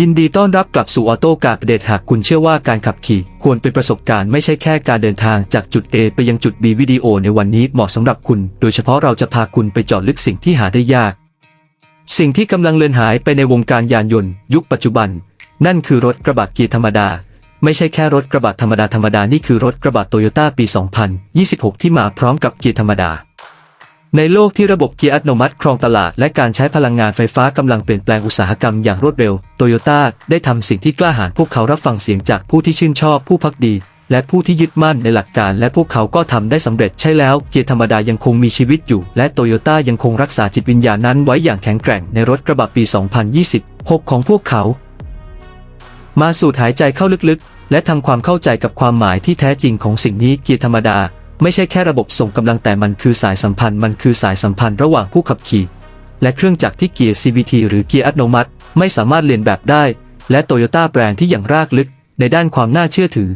ยินดีต้อนรับกลับสู่ออโต้การเดทหากคุณเชื่อว่าการขับขี่ ควรเป็นประสบการณ์ไม่ใช่แค่การเดินทางจากจุด A ไปยังจุด B วิดีโอในวันนี้เหมาะสำหรับคุณ โดยเฉพาะเราจะพาคุณไปเจาะลึกสิ่งที่หาได้ยาก สิ่งที่กำลังเลือนหายไปในวงการยานยนต์ ยุคปัจจุบัน นั่นคือรถกระบะเกียร์ธรรมดา ไม่ใช่แค่รถกระบะธรรมดาธรรมดานี่คือรถกระบะโตโยต้าปี 2026 ที่มาพร้อมกับเกียร์ธรรมดา ในโลกที่ระบบเกียร์อัตโนมัติครองตลาดและการใช้พลังงานไฟฟ้ากำลังเปลี่ยนแปลงอุตสาหกรรมอย่างรวดเร็ว โตโยต้าได้ทำสิ่งที่กล้าหาญพวกเขารับฟังเสียงจากผู้ที่ชื่นชอบผู้พักดี และผู้ที่ยึดมั่นในหลักการ และพวกเขาก็ทำได้สำเร็จใช่แล้ว เกียร์ธรรมดายังคงมีชีวิตอยู่ และโตโยต้ายังคงรักษาจิตวิญญาณนั้นไว้อย่างแข็งแกร่งในรถกระบะปี 2026 ของพวกเขา มาสูดหายใจเข้าลึกๆ และทำความเข้าใจกับความหมายที่แท้จริงของสิ่งนี้เกียร์ธรรมดา ไม่ใช่แค่ระบบส่งกำลังแต่มันคือสายสัมพันธ์มันคือสายสัมพันธ์ระหว่างผู้ขับขี่ และเครื่องจักรที่เกียร์ CVT หรือเกียร์อัตโนมัติ ไม่สามารถเลียนแบบได้ และโตโยต้าแบรนด์ที่อย่างรากลึก ในด้านความน่าเชื่อถือ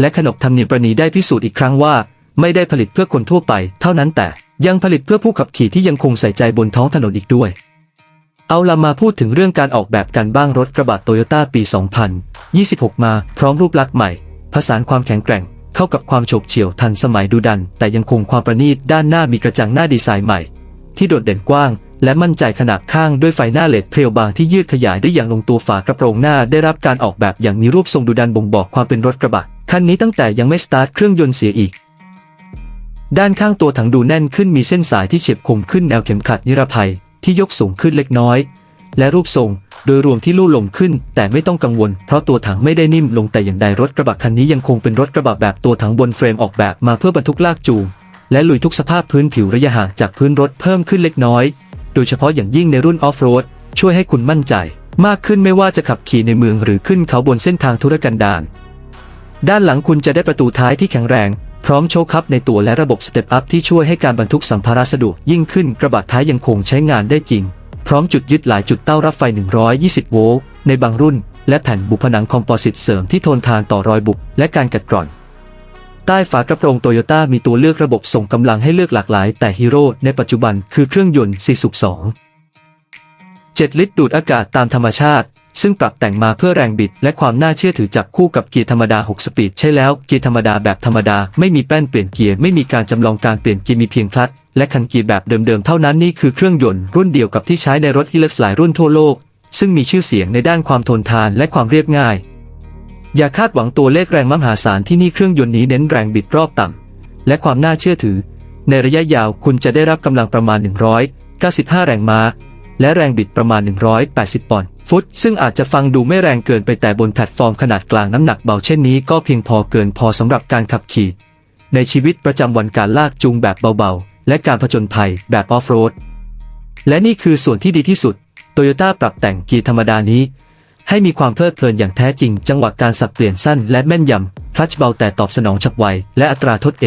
และขนบธรรมเนียมประณีได้พิสูจน์อีกครั้งว่า ไม่ได้ผลิตเพื่อคนทั่วไป เท่านั้นแต่ยังผลิตเพื่อผู้ขับขี่ที่ยังคงใส่ใจบนท้องถนนอีกด้วย เอาละมาพูดถึงเรื่องการออกแบบกันบ้างรถกระบะโตโยต้าปี 2026 มา พร้อมรูปลักษณ์ใหม่ ผสานความแข็งแกร่ง เข้ากับความโฉบเฉี่ยวทันสมัยดูดัน แต่ยังคงความประณีตด้านหน้ามีกระจังหน้าดีไซน์ใหม่ ที่โดดเด่นกว้าง และมั่นใจขนาดข้างด้วยไฟหน้าเลดเพรียวบางที่ยืดขยายได้อย่างลงตัวฝากระโปรงหน้าได้รับการออกแบบอย่างมีรูปทรงดูดันบ่งบอกความเป็นรถกระบะคันนี้ตั้งแต่ยังไม่สตาร์ทเครื่องยนต์เสียอีกด้านข้างตัวถังดูแน่นขึ้นมีเส้นสายที่เฉียบคมขึ้นแนวเข็มขัดนิรภัยที่ยกสูงขึ้นเล็กน้อย และรูปทรง โดยรวมที่ลู่ลมขึ้น แต่ไม่ต้องกังวล เพราะตัวถังไม่ได้นิ่มลงแต่อย่างใดรถกระบะคันนี้ยังคงเป็นรถกระบะแบบตัวถังบนเฟรมออกแบบมาเพื่อบรรทุกลากจูงและลุยทุกสภาพพื้นผิวระยะห่างจากพื้นรถเพิ่มขึ้นเล็กน้อย โดยเฉพาะอย่างยิ่งในรุ่นออฟโรดช่วยให้คุณมั่นใจ มากขึ้นไม่ว่าจะขับขี่ในเมืองหรือขึ้นเขาบนเส้นทางธุรกันดารด้านหลังคุณจะได้ประตูท้ายที่แข็งแรง พร้อมโชคคัพในตัวและระบบสเตปอัพที่ช่วยให้การบรรทุกสัมภาระสะดวกยิ่งขึ้นกระบะท้ายยังคงใช้งานได้จริง พร้อมจุดยึดหลายจุดเต้ารับไฟ 120 โวลต์ในบางรุ่น และแผ่นบุผนังคอมโพสิตเสริมที่ทนทานต่อรอยบุบและการกัดกร่อน ใต้ฝากระโปรงโตโยต้ามีตัวเลือกระบบส่งกำลังให้เลือกหลากหลาย แต่ฮีโร่ในปัจจุบันคือเครื่องยนต์4สูบ2 7 ลิตรดูดอากาศตามธรรมชาติ ซึ่งปรับแต่งมาเพื่อแรงบิดและความน่าเชื่อถือจับคู่กับเกียร์ธรรมดา 6 สปีดใช่แล้ว เกียร์ธรรมดาแบบธรรมดาไม่มีแป้นเปลี่ยนเกียร์ไม่มีการจำลองการเปลี่ยนเกียร์มีเพียงคลัตช์และคันเกียร์แบบเดิมๆเท่านั้นนี่คือเครื่องยนต์รุ่นเดียวกับที่ใช้ในรถฮิลส์หลายรุ่นทั่วโลก ซึ่งมีชื่อเสียงในด้านความทนทานและความเรียบง่าย อย่าคาดหวังตัวเลขแรงมหาศาลที่นี่เครื่องยนต์นี้เน้นแรงบิดรอบต่ำและความน่าเชื่อถือ ในระยะยาวคุณจะได้รับกำลังประมาณ 195 แรงม้า และแรงบิดประมาณ 180 ปอนด์ ฟุต ซึ่งอาจจะฟังดูไม่แรงเกินไปแต่บนแพลตฟอร์มขนาดกลางน้ำหนักเบาเช่นนี้ก็เพียงพอเกินพอสำหรับการขับขี่ ในชีวิตประจำวันการลากจูงแบบเบาๆ และการผจญภัยแบบออฟโรด และนี่คือส่วนที่ดีที่สุดโตโยต้าปรับแต่งเกียร์ธรรมดานี้ ให้มีความเพลิดเพลินอย่างแท้จริง จังหวะการสับเปลี่ยนสั้นและแม่นยำคลัตช์เบาแต่ตอบสนองฉับไว และอัตราทดเอ